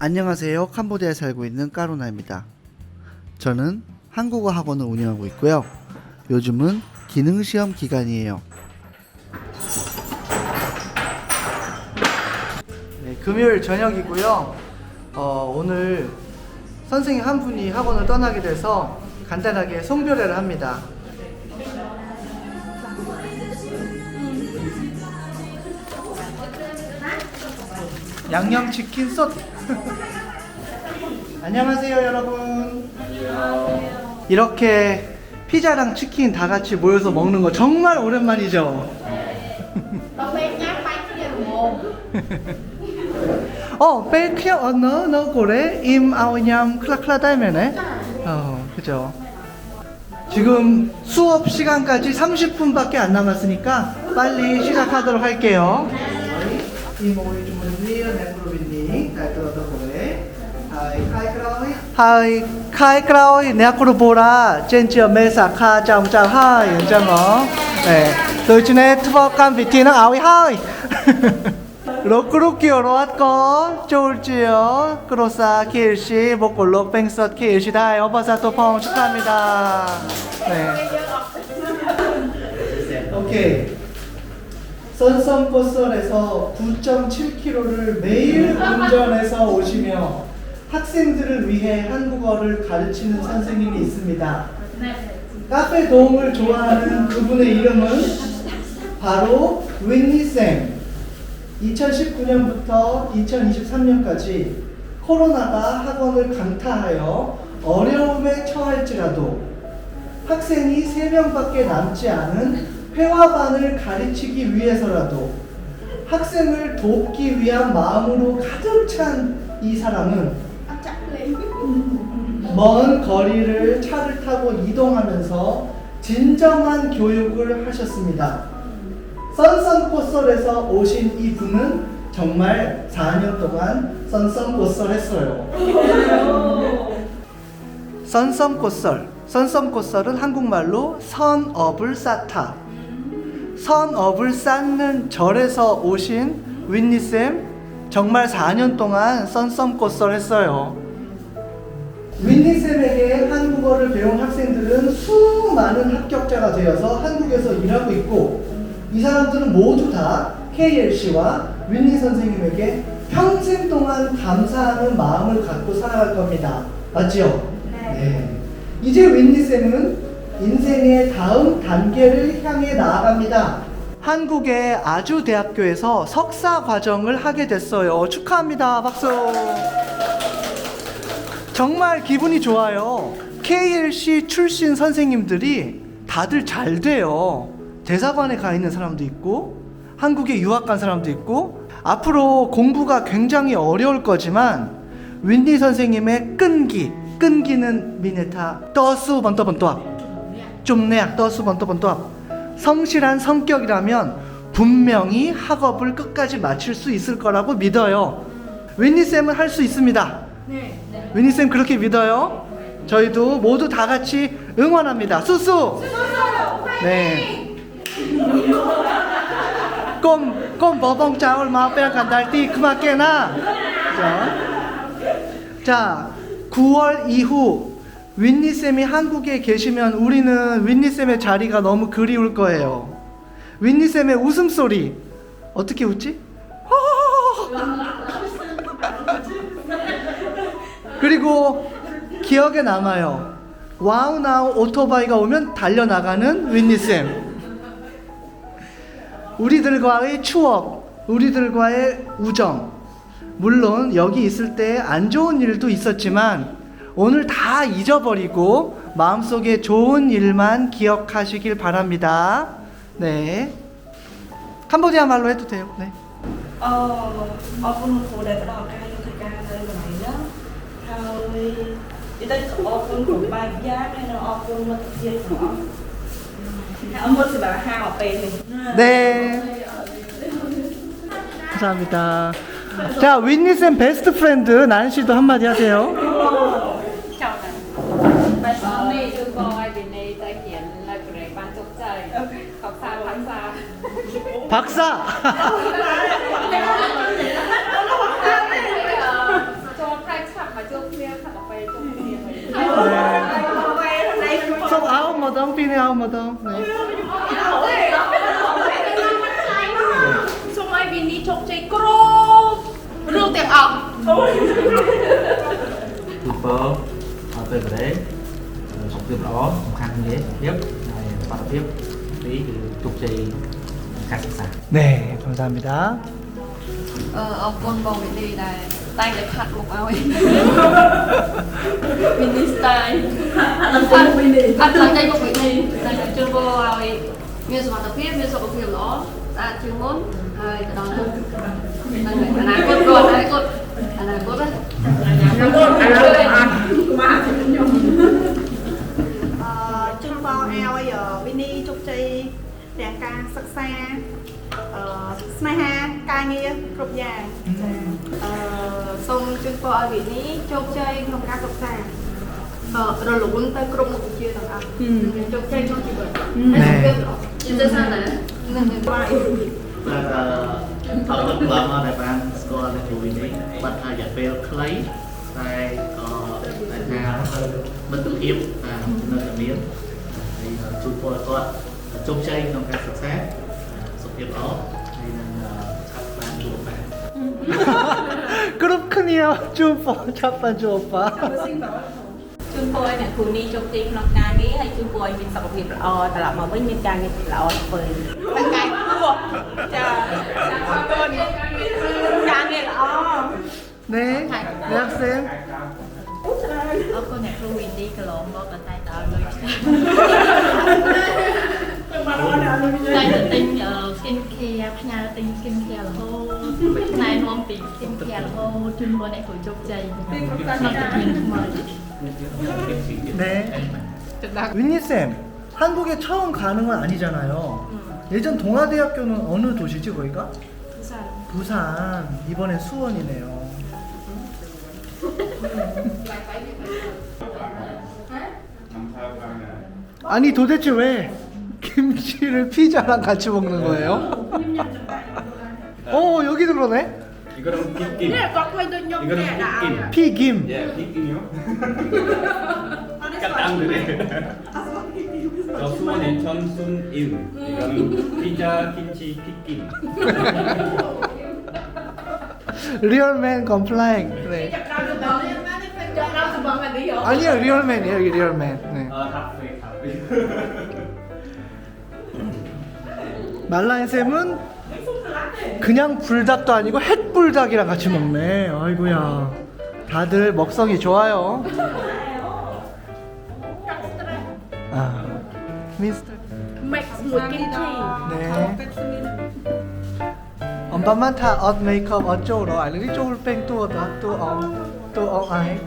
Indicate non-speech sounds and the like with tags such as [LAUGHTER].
안녕하세요. 캄보디아에 살고 있는 까로나입니다. 저는 한국어 학원을 운영하고 있고요. 요즘은 기능 시험 기간이에요. 네, 금요일 저녁이고요. 어, 오늘 선생님 한 분이 학원을 떠나게 돼서 간단하게 송별회를 합니다. 양념치킨 솥. [LAUGHS] 안녕하세요, 여러분. 이렇게 피자랑 치킨 다 같이 모여서 먹는 거 정말 오랜만이죠. [LAUGHS] 어, 뺄키야, 어, 너, 너 고래? 임, 아우냠, 클라클라 다이면에? 어, 그죠. 지금 수업 시간까지 30분밖에 안 남았으니까 빨리 시작하도록 할게요. 이 모이 주문이 네크로빈니, 하이, 카이 크라오이, 네크로 보라, 젠지어 메사, 카, 짱, 짱, 하이, 연장어. 네. 도이치네 트버감 비티는 아위 하이. 로크로키오 로앗거 좋을지요 크로사 키일씨 목골록 뱅섯 키일씨 다이 어버사토 펑 축하합니다 네 오케이 선선버설에서 9.7km를 매일 운전해서 오시며 학생들을 위해 한국어를 가르치는 선생님이 있습니다. 카페 도움을 좋아하는 그분의 이름은 바로 윈니쌤. 2019년부터 2023년까지 코로나가 학원을 강타하여 어려움에 처할지라도 학생이 3명밖에 남지 않은 회화반을 가르치기 위해서라도 학생을 돕기 위한 마음으로 가득 찬 이 사람은 먼 거리를 차를 타고 이동하면서 진정한 교육을 하셨습니다. 썬썬꽃설에서 오신 이 분은 정말 4년 동안 썬썬꽃설 했어요. 썬썬꽃설. 썬썬꽃설은 한국말로 선업을 쌓다. 선업을 쌓는 절에서 오신 윈니쌤 정말 4년 동안 썬썬꽃설 했어요. 윈니쌤에게 한국어를 배운 학생들은 수많은 합격자가 되어서 한국에서 일하고 있고 이 사람들은 모두 다 KLC와 윈니 선생님에게 평생 동안 감사하는 마음을 갖고 살아갈 겁니다. 맞죠? 네. 이제 윈니쌤은 인생의 다음 단계를 향해 나아갑니다. 한국의 아주 대학교에서 석사 과정을 하게 됐어요. 축하합니다. 박수. 정말 기분이 좋아요. KLC 출신 선생님들이 다들 잘 돼요. 대사관에 가 있는 사람도 있고, 한국에 유학 간 사람도 있고, 앞으로 공부가 굉장히 어려울 거지만, 윈디 선생님의 끈기, 끈기는 미네타, 떠수 번떠번떠, 좀내약 떠수 번떠번떠, 성실한 성격이라면 분명히 학업을 끝까지 마칠 수 있을 거라고 믿어요. 윈니 쌤은 할 수 있습니다. 위니 쌤 그렇게 믿어요? 저희도 모두 다 같이 응원합니다. 수수. 네. 꼼, 꼼 버벙 짜올 마빼랑 간달띠 그만께나. 자, 자, 9월 이후 윈니 쌤이 한국에 계시면 우리는 윈니 쌤의 자리가 너무 그리울 거예요. 윈니 쌤의 웃음소리 어떻게 웃지? 그리고 기억에 남아요. 와우나우 오토바이가 오면 달려나가는 윈니쌤. 우리들과의 추억, 우리들과의 우정. 물론 여기 있을 때 안 좋은 일도 있었지만 오늘 다 잊어버리고 마음속에 좋은 일만 기억하시길 바랍니다. 네. 캄보디아 말로 해도 돼요. 네. 어, 어분 고래 들어가게 해도 되게 하는 거 아니냐? ហ្នឹងហើយនិយាយទៅអរគុណគ្រប់បែបយ៉ាងហើយនៅអរគុណមិត្តភាពទាំងអស់ហើយអរគុណសម្រាប់ហាងអពេលនេះ 네. 감사합니다. 자, 윈니쌤 베스트 프렌드 나은 씨도 한마디 하세요. Chào bạn. almadan. Ne? So my we need to take crop. Rule them out. People, អត់ទៅប្រេសុខភាពល្អសំខាន់គ្នាទៀតហើយសុខភាពទីគឺទុកជ័យការសិក្សាណែធម្មតាមេតាអឺអរគុណបងវិលីដែល តែងតែខាត់មុខឲ្យវិនីស្ទាយអត់ខាត់វិនីអត់ខាត់តែមុខវិនីតែតែជួយបងឲ្យមានសុខភាពមានសុខភាពល្អស្អាតជាងមុនហើយទៅដល់នឹងអនាគតគាត់អនាគតអនាគតណាអនាគតអនាគតអត់អឺជូនបងឲ្យវិនីជោគជ័យទាំងការសិក្សាអឺស្នេហា ការងារគ្រប់យ៉ាងចា៎អឺសូមជូនពរឲ្យវិនីជោគជ័យក្នុងការសិក្សាអឺរលូនទៅគ្រប់មុខវិជ្ជាទាំងអស់ជោគជ័យក្នុងជីវិតហើយសុខភាពល្អជាទៅសាណានឹងមានបាយបាទអរគុណបងមកដែលបានស្គាល់នៅជួយនេះបាត់ថារយៈពេលខ្លីតែក៏តែថាមិត្តភាពតាមនៅតែមានហើយជួយពលគាត់ជោគជ័យក្នុងការសិក្សាសុខភាពល្អហើយនឹងឆាប់បានជួបបាន គ្រប់គ្នាជូនពរចាប់បានជូនប៉ាជូនពរឲ្យអ្នកគ្រូនេះជោគជ័យក្នុងការងារហើយជូនពរឲ្យមានសុខភាពល្អត្រឡប់មកវិញមានការងារល្អធ្វើតែកាយគោះចាអរគុណការងារល្អណែអ្នកផ្សេងអរគុណអ្នកគ្រូវិនឌីកន្លងមកក៏តែតើលុយខ្ញុំបានអរគុណតែទិញ skin care ផ្ញើទិញ skin care រហូត ណែនាំពី skin care រហូតជូនពរអ្នកគ្រូជោគជ័យក្នុងជំនាញថ្មី 네. 윈니쌤, 한국에 처음 가는 건 아니잖아요. 예전 동아대학교는 어느 도시지 거기가? ភាសា 부산. 이번엔 수원이네요. 아니 도대체 왜 김치를 피자랑 같이 먹는 거예요? 어 여기 들어네. 이거는. Có quay tôi nhung 이거는 đã 김김. 피김. 예, 김김이요. 까땅들의. 저 수원의 전순임. 이거는 피자 김치 핏김. 리얼맨 컴플라잉. 네. Rồi 아니요 리얼맨이에요 여기 리얼맨. 네. 아, 닭회, 닭회. 말라인 쌤은 그냥 불닭도 아니고 핵불닭이랑 같이 먹네. 아이고야. 다들 먹성이 좋아요. 아, 미스터. Chi 네. 엄마만 다엇 메이크업 어쩌로 알리 쪼울 뺑 뚜어 다 뚜어 뚜어 아이.